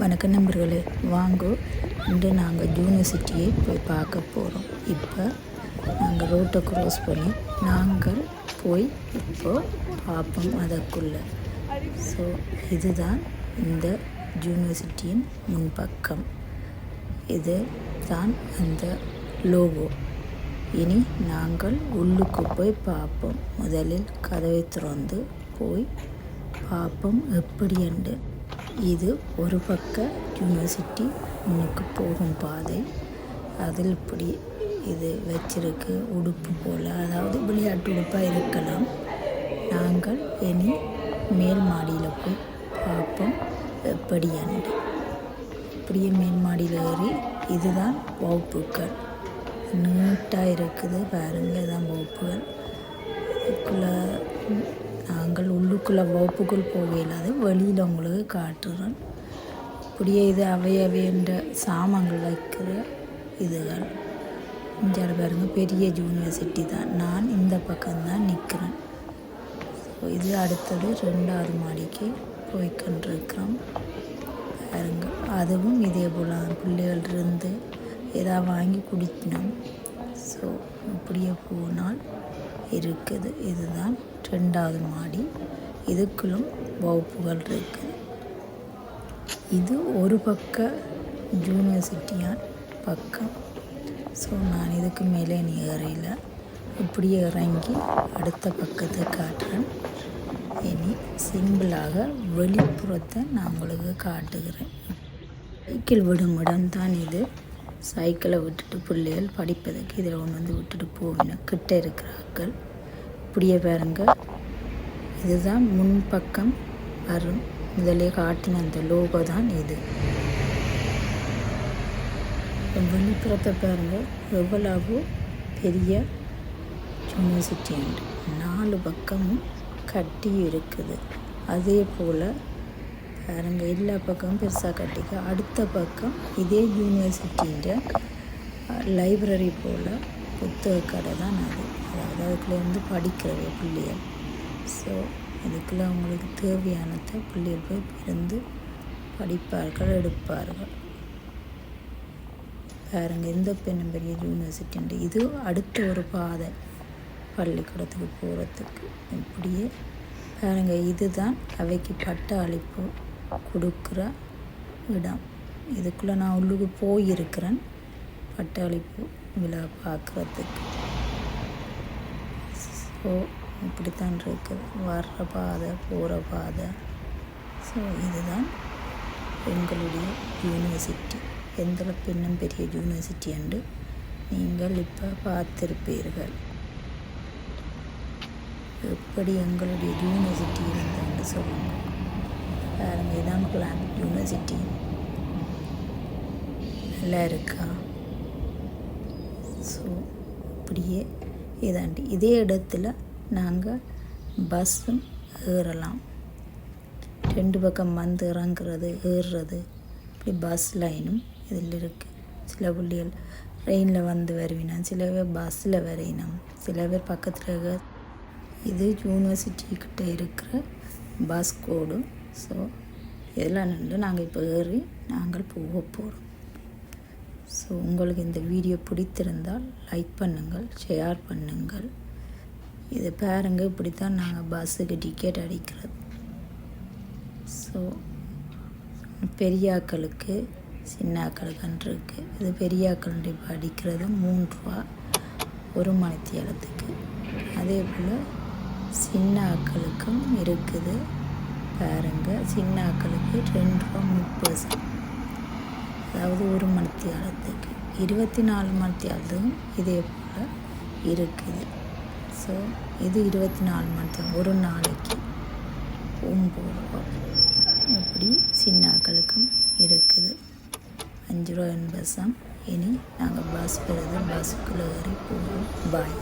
வணக்கம் நண்பர்களே வாங்கோ. இன்று நாங்கள் யூனிவர்சிட்டியை போய் பார்க்க போகிறோம் இப்போ நாங்கள் ரோட்டை க்ராஸ் பண்ணி நாங்கள் போய் இப்போது பார்ப்போம் அதற்குள்ள. ஸோ இதுதான் இந்த யூனிவர்சிட்டியின் முன்பக்கம். இது தான் அந்த லோகோ இனி நாங்கள் உள்ளுக்கு போய் பார்ப்போம். முதலில் கதவை திறந்து போய் பார்ப்போம் எப்படி என்று இது ஒரு பக்க யூனிவர்சிட்டி முன்னுக்கு போகும் பாதை. அதில் இப்படி இது வச்சிருக்கு உடுப்பு போல். அதாவது விளையாட்டு உடுப்பாக இருக்கலாம். நாங்கள் இனி மேல் மாடியில் போய் பார்ப்போம் எப்படி என்று. இப்படியே மேல் மாடியில் ஏறி இதுதான் வகுப்புகள். நீட்டாக இருக்குது பாருங்கள் இதுதான் வகுப்புகள். இதுக்குள்ளே நாங்கள் உள்ளுக்குள்ளே வகுப்புக்குள் போக இல்லாத வெளியில் உங்களுக்கு காட்டுறேன். இப்படியே இது அவையவைன்ற சாமான்கள் வைக்கிற இதுகள். இங்கே பாருங்க பெரிய யூனிவர்சிட்டி தான். நான் இந்த பக்கம்தான் நிற்கிறேன் ஸோ இது அடுத்தது ரெண்டாவது மாடிக்கு போய்கொண்டிருக்கிறோம் பாருங்க அதுவும் இதே போல் பிள்ளைகள் இருந்து ஏதாவது வாங்கி குடிக்கணும். ஸோ இப்படியே போனால் இருக்குது. இதுதான் ரெண்டாவது மாடி. இதுக்குள்ளும் வகுப்புகள் இருக்குது இது ஒரு பக்க யூனிவர்சிட்டியான் பக்கம். ஸோ நான் இதுக்கு மேலே நீ ஏறையில் இப்படியே இறங்கி அடுத்த பக்கத்தை காட்டுறேன். இனி சிம்பிளாக வெளிப்புறத்தை நான் உங்களுக்கு காட்டுகிறேன். சைக்கிள் விடும் இடம் தான் இது. சைக்கிளை விட்டுட்டு பிள்ளைகள் படிப்பதற்கு இதில் ஒன்று வந்து விட்டுட்டு போவின கிட்ட இருக்கிறார்கள் இப்படியே பாருங்க. இதுதான் முன்பக்கம் வரும். முதலே காட்டின அந்த லோகோ தான் இது. வெளிப்புறத்தை பாருங்க. எவ்வளவு பெரிய யூனிவர்சிட்டி உண்டு நாலு பக்கமும் கட்டி இருக்குது. அதே போல் பாருங்க எல்லா பக்கமும் பெருசாக கட்டிக்க. அடுத்த பக்கம் இதே யூனிவர்சிட்டியில் லைப்ரரி போல் புத்தக கடை தான் அது. அதாவது அதுக்குள்ளே வந்து படிக்கிறது பிள்ளைகள். ஸோ அதுக்குள்ளே அவங்களுக்கு தேவையானதை பிள்ளைகள் போய் இருந்து படிப்பார்கள் எடுப்பார்கள். பாருங்க இந்த பெண்ணும் பெரிய யூனிவர்சிட்டி இது அடுத்த ஒரு பாதை. பள்ளிக்கூடத்துக்கு போகிறதுக்கு இப்படியே பாருங்கள் இதுதான் அவைக்கு பட்ட அளிப்பு கொடுக்குற இடம். இதுக்குள்ளே நான் உள்ளுக்கு போயிருக்கிறேன். பட்டாளிப்பு விழா பார்க்குறதுக்கு. ஸோ இப்படித்தான் இருக்குது. வர்ற பாதை போகிற பாதை. ஸோ இதுதான் எங்களுடைய யூனிவர்சிட்டி எந்த பின்னும் பெரிய யூனிவர்சிட்டி என்று நீங்கள் இப்போ பார்த்திருப்பீர்கள். எப்படி எங்களுடைய யூனிவர்சிட்டி இருந்ததுன்னு சொல்லுங்கள். பாருங்க இதான் பிளான் யூனிவர்சிட்டி நல்லா இருக்கா? ஸோ இப்படியே இதாண்டி. இதே இடத்துல நாங்கள் பஸ்ஸும் ஏறலாம். ரெண்டு பக்கம் வந்து இறங்குறது ஏறுறது. இப்படி பஸ் லைனும் இதில் இருக்குது சில பிள்ளைகள் ட்ரெயினில் வந்து வருவினோம் சில பேர் பஸ்ஸில் வரையினோம் சில பேர் பக்கத்தில் இது யூனிவர்சிட்டிக்கிட்ட இருக்கிற பஸ் கோடும் ஸோ இதெல்லாம் நின்று நாங்கள் இப்போ ஏறி நாங்கள் போக போகிறோம் ஸோ உங்களுக்கு இந்த வீடியோ பிடித்திருந்தால் லைக் பண்ணுங்கள் ஷேர் பண்ணுங்கள். இது பாருங்க இப்படி தான் நாங்கள் பஸ்ஸுக்கு டிக்கெட் அடிக்கிறது. ஸோ பெரியாக்களுக்கு சின்னாக்களுக்குன்னு இருக்குது இது பெரியாக்களுடைய இப்போ அடிக்கிறது மூன்று ரூபா ஒரு மணித்தியாலத்துக்கு. அதே போல் சின்ன ஆக்களுக்கும் இருக்குது பாருங்கள் சின்ன ஆக்களுக்கு ரெண்டு ரூபா முப்பது அதாவது ஒரு மணித்தியாலத்துக்கு. இருபத்தி நாலு மணித்தியாலத்துக்கும் இதே போல் இருக்குது. ஸோ இது இருபத்தி நாலு மணி ஒரு நாளைக்கு ஒம்பது ரூபா. இப்படி சின்னாக்களுக்கும் இருக்குது. அஞ்சு ரூபா எண்பது சம் இனி நாங்கள் பஸ் பெறுது பஸ்ஸுக்குள்ளே ஏறி போகிறோம் பாய்